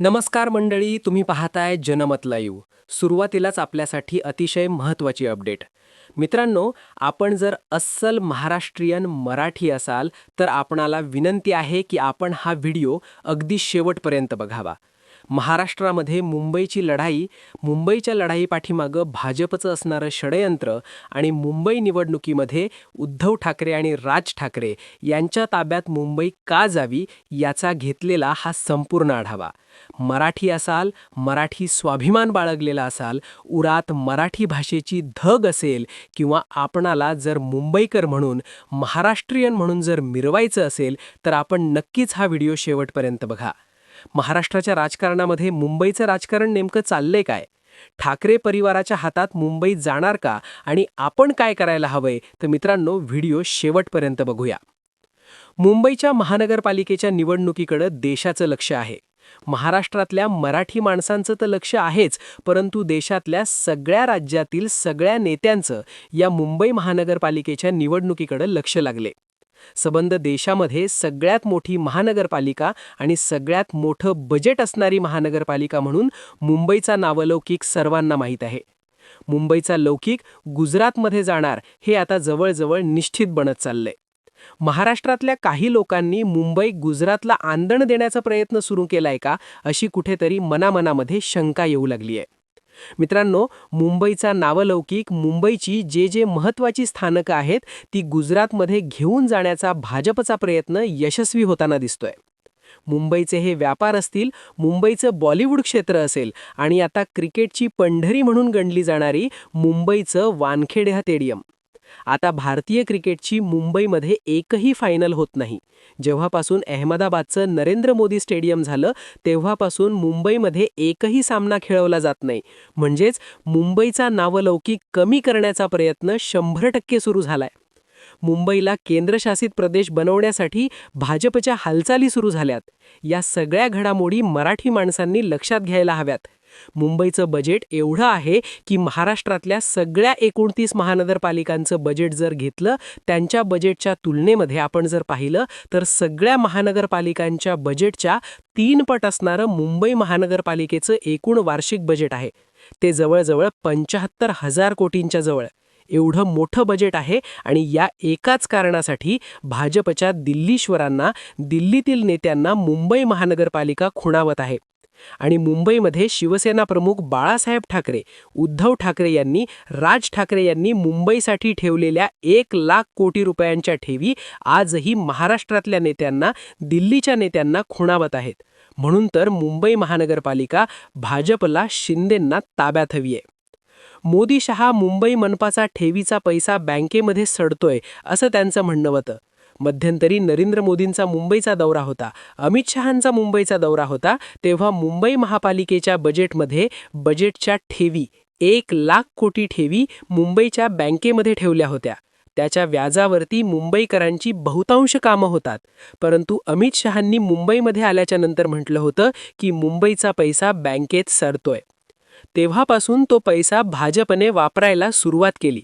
नमस्कार मंडळी तुम्ही पाहताय जनमत लाईव्ह. सुरुवातीलाच आपल्यासाठी अतिशय महत्त्वाची अपडेट. मित्रांनो आपण जर अस्सल महाराष्ट्रीयन मराठी असाल तर आपणाला विनंती आहे की आपण हा व्हिडिओ अगदी शेवटपर्यंत बघावा. महाराष्ट्रामध्ये मुंबईची लढाई मुंबईच्या लढाई पाठीमागं भाजपचं असणारं षडयंत्र आणि मुंबई निवडणुकीमध्ये उद्धव ठाकरे आणि राज ठाकरे यांच्या ताब्यात मुंबई का जावी याचा घेतलेला हा संपूर्ण आढावा. मराठी असाल मराठी स्वाभिमान बाळगलेला असाल उरात मराठी भाषेची धग असेल किंवा आपणाला जर मुंबईकर म्हणून महाराष्ट्रीयन म्हणून जर मिरवायचं असेल तर आपण नक्कीच हा व्हिडिओ शेवटपर्यंत बघा. महाराष्ट्राच्या राजकारणामध्ये मुंबईचं राजकारण नेमकं चाललंय काय? ठाकरे परिवाराच्या हातात मुंबई जाणार का? आणि आपण काय करायला हवंय? तर मित्रांनो व्हिडिओ शेवटपर्यंत बघूया. मुंबईच्या महानगरपालिकेच्या निवडणुकीकडं देशाचं लक्ष आहे. महाराष्ट्रातल्या मराठी माणसांचं तर लक्ष आहेच परंतु देशातल्या सगळ्या राज्यातील सगळ्या नेत्यांचं या मुंबई महानगरपालिकेच्या निवडणुकीकडे लक्ष लागले सबंध देशामध्ये सगळ्यात मोठी महानगरपालिका आणि सगळ्यात मोठं बजेट असणारी महानगरपालिका म्हणून मुंबईचा नावलौकिक सर्वांना माहीत आहे. मुंबईचा लौकिक गुजरातमध्ये जाणार हे आता जवळजवळ निश्चित बनत चाललंय. महाराष्ट्रातल्या काही लोकांनी मुंबई गुजरातला आंदण देण्याचा प्रयत्न सुरू केलाय का अशी कुठेतरी मनामनामध्ये शंका येऊ लागली आहे मित्रांनो मुंबईचा नावलौकिक मुंबईची जे जे महत्त्वाची स्थानकं आहेत ती गुजरातमध्ये घेऊन जाण्याचा भाजपचा प्रयत्न यशस्वी होताना दिसतोय. मुंबईचे हे व्यापार असतील मुंबईचं बॉलिवूड क्षेत्र असेल आणि आता क्रिकेटची पंढरी म्हणून गणली जाणारी मुंबईचं वानखेडे स्टेडियम. आता भारतीय क्रिकेटची मुंबईमध्ये एकही फायनल होत नाही. जेव्हापासून अहमदाबादचं नरेंद्र मोदी स्टेडियम झालं तेव्हापासून मुंबईमध्ये एकही सामना खेळवला जात नाही. म्हणजेच मुंबईचा नावलौकिक कमी करण्याचा प्रयत्न शंभर टक्के सुरू झालाय. मुंबईला केंद्रशासित प्रदेश बनवण्यासाठी भाजपच्या हालचाली सुरू झाल्यात. या सगळ्या घडामोडी मराठी माणसांनी लक्षात घ्यायला हव्यात. मुंबईचं बजेट एवढं आहे की महाराष्ट्रातल्या सगळ्या एकोणतीस महानगरपालिकांचं बजेट जर घेतलं त्यांच्या बजेटच्या तुलनेमध्ये आपण जर पाहिलं तर सगळ्या महानगरपालिकांच्या बजेटच्या तीन पट असणारं मुंबई महानगरपालिकेचं एकूण वार्षिक बजेट आहे. ते जवळजवळ पंच्याहत्तर हजार कोटींच्या जवळ. एवढं मोठं बजेट आहे आणि या एकाच कारणासाठी भाजपच्या दिल्लीश्वरांना दिल्लीतील नेत्यांना मुंबई महानगरपालिका खुणावत आहे. आणि मुंबईमध्ये शिवसेना प्रमुख बाळासाहेब ठाकरे उद्धव ठाकरे यांनी राज ठाकरे यांनी मुंबईसाठी ठेवलेल्या एक लाख कोटी रुपयांच्या ठेवी आजही महाराष्ट्रातल्या नेत्यांना दिल्लीच्या नेत्यांना खुणावत आहेत. म्हणून तर मुंबई महानगरपालिका भाजपला शिंदेंना ताब्यात हवी आहे मोदी शहा मुंबई मनपाचा ठेवीचा पैसा बँकेमध्ये सडतोय असं त्यांचं म्हणणं होतं. मध्यंतरी नरेंद्र मोदींचा मुंबईचा दौरा होता. अमित शहांचा मुंबईचा दौरा होता. तेव्हा मुंबई महापालिकेच्या बजेटमध्ये बजेटच्या ठेवी एक लाख कोटी ठेवी मुंबईच्या बँकेमध्ये ठेवल्या होत्या. त्याच्या व्याजावरती मुंबईकरांची बहुतांश कामं होतात. परंतु अमित शहांनी मुंबईमध्ये आल्याच्यानंतर म्हटलं होतं की मुंबईचा पैसा बँकेत सरतोय. तेव्हापासून तो पैसा भाजपने वापरायला सुरुवात केली.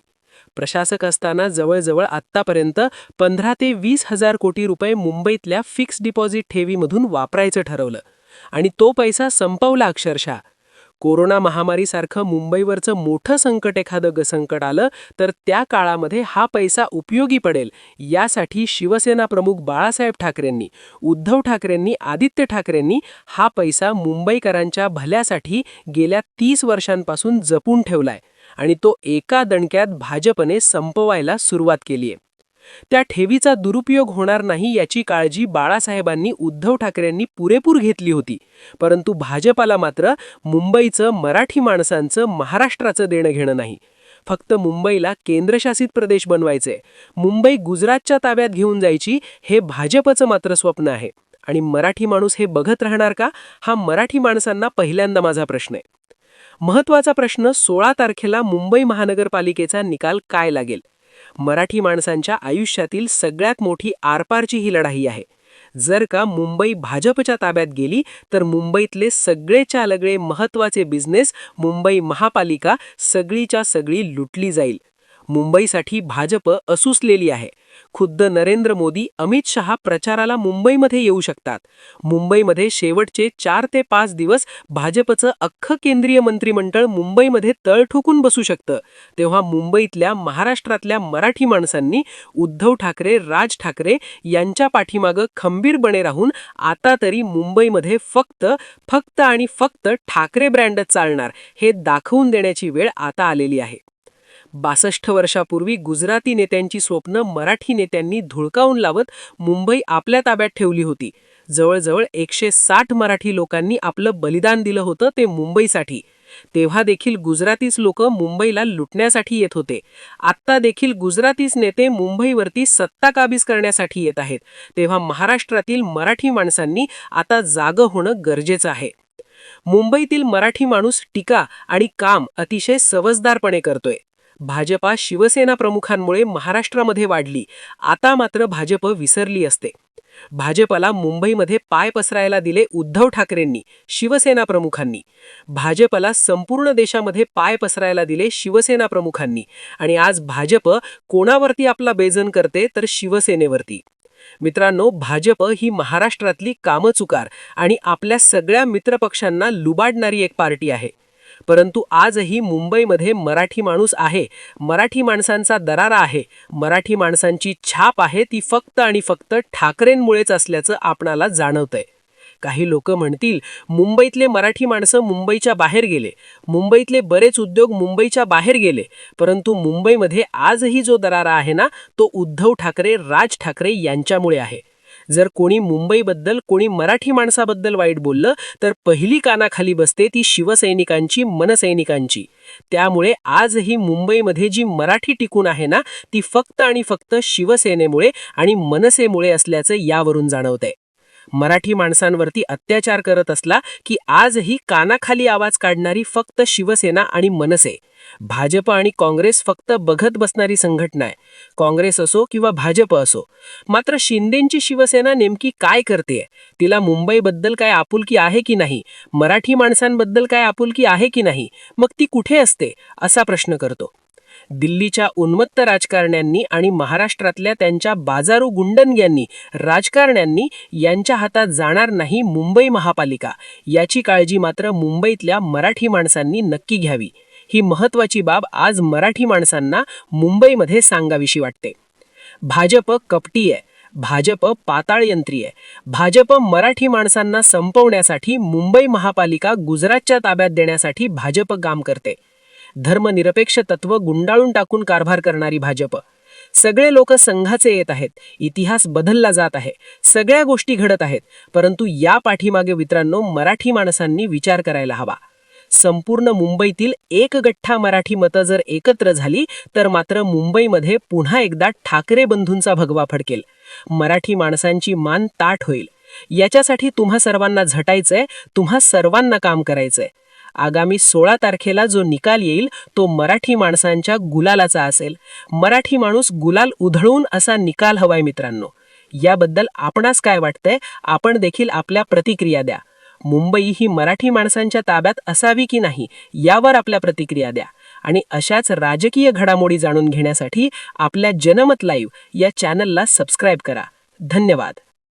प्रशासक असताना जवळजवळ आत्तापर्यंत पंधरा ते वीस हजार कोटी रुपये मुंबईतल्या फिक्स्ड डिपॉझिट ठेवीमधून वापरायचं ठरवलं. आणि तो पैसा संपवला अक्षरशः. कोरोना महामारीसारखं मुंबईवरचं मोठं संकट एखादं ग संकट आलं तर त्या काळामध्ये हा पैसा उपयोगी पडेल यासाठी शिवसेना प्रमुख बाळासाहेब ठाकरेंनी उद्धव ठाकरेंनी आदित्य ठाकरेंनी हा पैसा मुंबईकरांच्या भल्यासाठी गेल्या तीस वर्षांपासून जपून ठेवलाय आणि तो एका दणक्यात भाजपने संपवायला सुरुवात केली आहे त्या ठेवीचा दुरुपयोग होणार नाही याची काळजी बाळासाहेबांनी उद्धव ठाकरेंनी पुरेपूर घेतली होती. परंतु भाजपाला मात्र मुंबईचं मराठी माणसांचं महाराष्ट्राचं देणं घेणं नाही. फक्त मुंबईला केंद्रशासित प्रदेश बनवायचे मुंबई गुजरातच्या ताब्यात घेऊन जायची हे भाजपचं मात्र स्वप्न आहे. आणि मराठी माणूस हे बघत राहणार का? हा मराठी माणसांना पहिल्यांदा माझा प्रश्न आहे. महत्त्वाचा प्रश्न सोळा तारखेला मुंबई महानगरपालिकेचा निकाल काय लागेल? मराठी माणसांच्या आयुष्यातील सगळ्यात मोठी आरपारची ही लढाई आहे. जर का मुंबई भाजपच्या ताब्यात गेली तर मुंबईतले सगळे चालगळे महत्त्वाचे बिझनेस मुंबई महापालिका सगळीच्या सगळी लुटली जाईल. मुंबईसाठी भाजप असूसलेली आहे. खुद्द नरेंद्र मोदी अमित शहा प्रचाराला मुंबईमध्ये येऊ शकतात. मुंबईमध्ये शेवटचे चार ते पाच दिवस भाजपचं अख्खं केंद्रीय मंत्रिमंडळ मुंबईमध्ये तळ ठोकून बसू शकतं. तेव्हा मुंबईतल्या महाराष्ट्रातल्या मराठी माणसांनी उद्धव ठाकरे राज ठाकरे यांच्या पाठीमागं खंबीरपणे राहून आता तरी मुंबईमध्ये फक्त फक्त आणि फक्त ठाकरे ब्रँडच चालणार हे दाखवून देण्याची वेळ आता आलेली आहे. बासष्ट वर्षापूर्वी गुजराती नेत्यांची स्वप्न मराठी नेत्यांनी धुळकावून लावत मुंबई आपल्या ताब्यात ठेवली होती. जवळजवळ एकशे साठ मराठी लोकांनी आपलं बलिदान दिलं होतं ते मुंबईसाठी. तेव्हा देखील गुजरातीच लोक मुंबईला लुटण्यासाठी येत होते. आत्ता देखील गुजरातीच नेते मुंबईवरती सत्ता काबीज करण्यासाठी येत आहेत. तेव्हा महाराष्ट्रातील मराठी माणसांनी आता जागं होणं गरजेचं आहे. मुंबईतील मराठी माणूस टीका आणि काम अतिशय सवजदारपणे करतोय. भाजपा शिवसेना प्रमुखांमुळे महाराष्ट्रामध्ये वाढली. आता मात्र भाजप विसरली असते. भाजपला मुंबईमध्ये पाय पसरायला दिले उद्धव ठाकरेंनी शिवसेना प्रमुखांनी. भाजपला संपूर्ण देशामध्ये पाय पसरायला दिले शिवसेना प्रमुखांनी. आणि आज भाजप कोणावरती आपला बेजन करते तर शिवसेनेवरती. मित्रांनो भाजप ही महाराष्ट्रातली कामचुकार आणि आपल्या सगळ्या मित्रपक्षांना लुबाडणारी एक पार्टी आहे. परंतु आजही मुंबईमध्ये मराठी माणूस आहे. मराठी माणसांचा दरारा आहे. मराठी माणसांची छाप आहे ती फक्त आणि फक्त ठाकरेंमुळेच असल्याचं आपणाला जाणवतंय. काही लोक म्हणतील मुंबईतले मराठी माणसं मुंबईच्या बाहेर गेले. मुंबईतले बरेच उद्योग मुंबईच्या बाहेर गेले. परंतु मुंबईमध्ये आजही जो दरारा आहे ना तो उद्धव ठाकरे राज ठाकरे यांच्यामुळे आहे. जर कोणी मुंबईबद्दल कोणी मराठी माणसाबद्दल वाईट बोललं तर पहिली कानाखाली बसते ती शिवसैनिकांची मनसैनिकांची. त्यामुळे आजही मुंबईमध्ये जी मराठी टिकून आहे ना ती फक्त आणि फक्त शिवसेनेमुळे आणि मनसेमुळे असल्याचं यावरून जाणवतंय. मराठी माणसांवरती अत्याचार करत असला की आजही कानाखाली आवाज काढणारी फक्त शिवसेना आणि मनसे. भाजप आणि काँग्रेस फक्त बघत बसणारी संघटना आहे. काँग्रेस असो किंवा भाजप असो मात्र शिंदेंची शिवसेना नेमकी काय करते? तिला मुंबईबद्दल काय आपुलकी आहे की नाही? मराठी माणसांबद्दल काय आपुलकी आहे की नाही? मग ती कुठे असते? असा प्रश्न करतो. दिल्लीच्या उन्मत्त राजकारण्यांनी आणि महाराष्ट्रातल्या त्यांच्या बाजारू गुंडनग्यांनी राजकारण्यांनी यांच्या हातात जाणार नाही मुंबई महापालिका. याची काळजी मात्र मुंबईतल्या मराठी माणसांनी नक्की घ्यावी. ही महत्त्वाची बाब आज मराठी माणसांना मुंबईमध्ये सांगावीशी वाटते. भाजप कपटी आहे भाजप पाताळयंत्री आहे भाजप मराठी माणसांना संपवण्यासाठी मुंबई महापालिका गुजरातच्या ताब्यात देण्यासाठी भाजप काम करते. धर्मनिरपेक्ष तत्व गुंडाळून टाकून कारभार करणारी भाजप. सगळे लोक संघाचे येत आहेत. इतिहास बदलला जात आहे. सगळ्या गोष्टी घडत आहेत. परंतु या पाठीमागे मित्रांनो मराठी माणसांनी विचार करायला हवा. संपूर्ण मुंबईतील एक गठ्ठा मराठी मतं जर एकत्र झाली तर मात्र मुंबईमध्ये पुन्हा एकदा ठाकरे बंधूंचा भगवा फडकेल. मराठी माणसांची मान ताट होईल. याच्यासाठी तुम्हा सर्वांना झटायचंय तुम्हा सर्वांना काम करायचंय. आगामी सोळा तारखेला जो निकाल येईल तो मराठी माणसांच्या गुलालाचा असेल. मराठी माणूस गुलाल उधळून असा निकाल हवाय मित्रांनो. याबद्दल आपणास काय वाटतंय आपण देखील आपल्या प्रतिक्रिया द्या. मुंबई ही मराठी माणसांच्या ताब्यात असावी की नाही यावर आपल्या प्रतिक्रिया द्या. आणि अशाच राजकीय घडामोडी जाणून घेण्यासाठी आपल्या जनमत लाईव्ह या चॅनलला सबस्क्राईब करा. धन्यवाद.